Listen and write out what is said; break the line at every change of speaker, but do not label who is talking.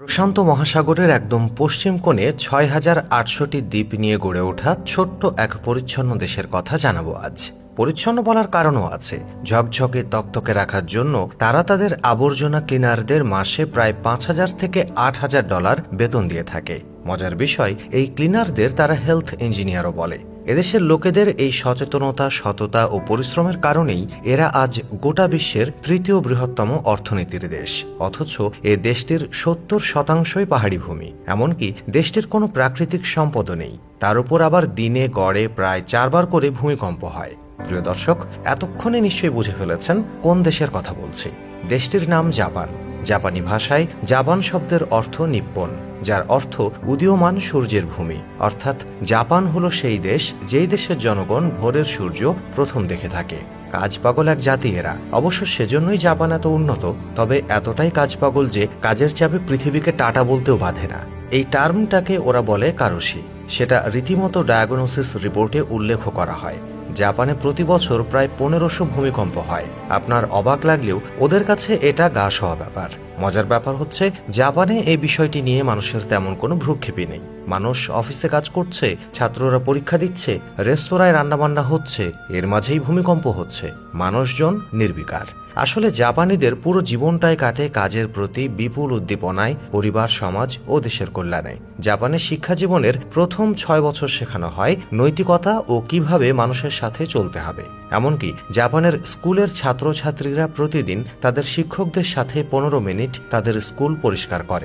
প্রশান্ত মহাসাগরের একদম পশ্চিম কোণে ছয় হাজার আটশোটি দ্বীপ নিয়ে গড়ে ওঠা ছোট্ট এক পরিচ্ছন্ন দেশের কথা জানাব আজ। পরিচ্ছন্ন বলার কারণও আছে। ঝকঝকে তকতকে রাখার জন্য তারা তাদের আবর্জনা ক্লিনারদের মাসে প্রায় পাঁচ হাজার থেকে আট হাজার ডলার বেতন দিয়ে থাকে। মজার বিষয়, এই ক্লিনারদের তারা হেলথ ইঞ্জিনিয়ারও বলে। এদেশের লোকেদের এই সচেতনতা, সততা ও পরিশ্রমের কারণেই এরা আজ গোটা বিশ্বের তৃতীয় বৃহত্তম অর্থনীতির দেশ। অথচ এ দেশটির সত্তর শতাংশই পাহাড়ি ভূমি। এমনকি দেশটির কোনো প্রাকৃতিক সম্পদও নেই। তার উপর আবার দিনে, গড়ে প্রায় চারবার করে ভূমিকম্প হয়। প্রিয় দর্শক, এতক্ষণে নিশ্চয়ই বুঝে ফেলেছেন কোন দেশের কথা বলছি। দেশটির নাম জাপান। জাপানি ভাষায় জাপান শব্দের অর্থ নিপ্পন, যার অর্থ উদীয়মান সূর্যের ভূমি। অর্থাৎ জাপান হলো সেই দেশ যেই দেশের জনগণ ভোরের সূর্য প্রথম দেখে থাকে। কাজ পাগল এক জাতি এরা। অবশ্য সেজন্যই জাপান এত উন্নত, তবে এতটাই কাজ পাগল যে কাজের চাপে পৃথিবীকে টাটা বলতেও বাধে না। এই টার্মটাকে ওরা বলে কারোশি। সেটা রীতিমতো ডায়াগনোসিস রিপোর্টে উল্লেখ করা হয়। জাপানে প্রতি বছর প্রায় পনেরোশো ভূমিকম্প হয়। আপনার অবাক লাগলেও ওদের কাছে এটা গা সওয়া ব্যাপার। মজার ব্যাপার হচ্ছে, জাপানে এই বিষয়টি নিয়ে মানুষের তেমন কোনো ভ্রুক্ষেপই নেই। মানুষ অফিসে কাজ করছে, ছাত্ররা পরীক্ষা দিচ্ছে, রেস্তোরাঁয় রান্নাবান্না হচ্ছে, এর মাঝেই ভূমিকম্প হচ্ছে। মানুষজন নির্বিকার। আসলে জাপানিদের পুরো জীবনটাই কাটে কাজের প্রতি বিপুল উদ্দীপনায়, পরিবার, সমাজ ও দেশের কল্যাণে। জাপানের শিক্ষা জীবনের প্রথম ছয় বছর শেখানো হয় নৈতিকতা ও কীভাবে মানুষের সাথে চলতে হবে। এমনকি জাপানের স্কুলের ছাত্রছাত্রীরা প্রতিদিন তাদের শিক্ষকদের সাথে পনেরো মিনিট তাদের স্কুল পরিষ্কার করে।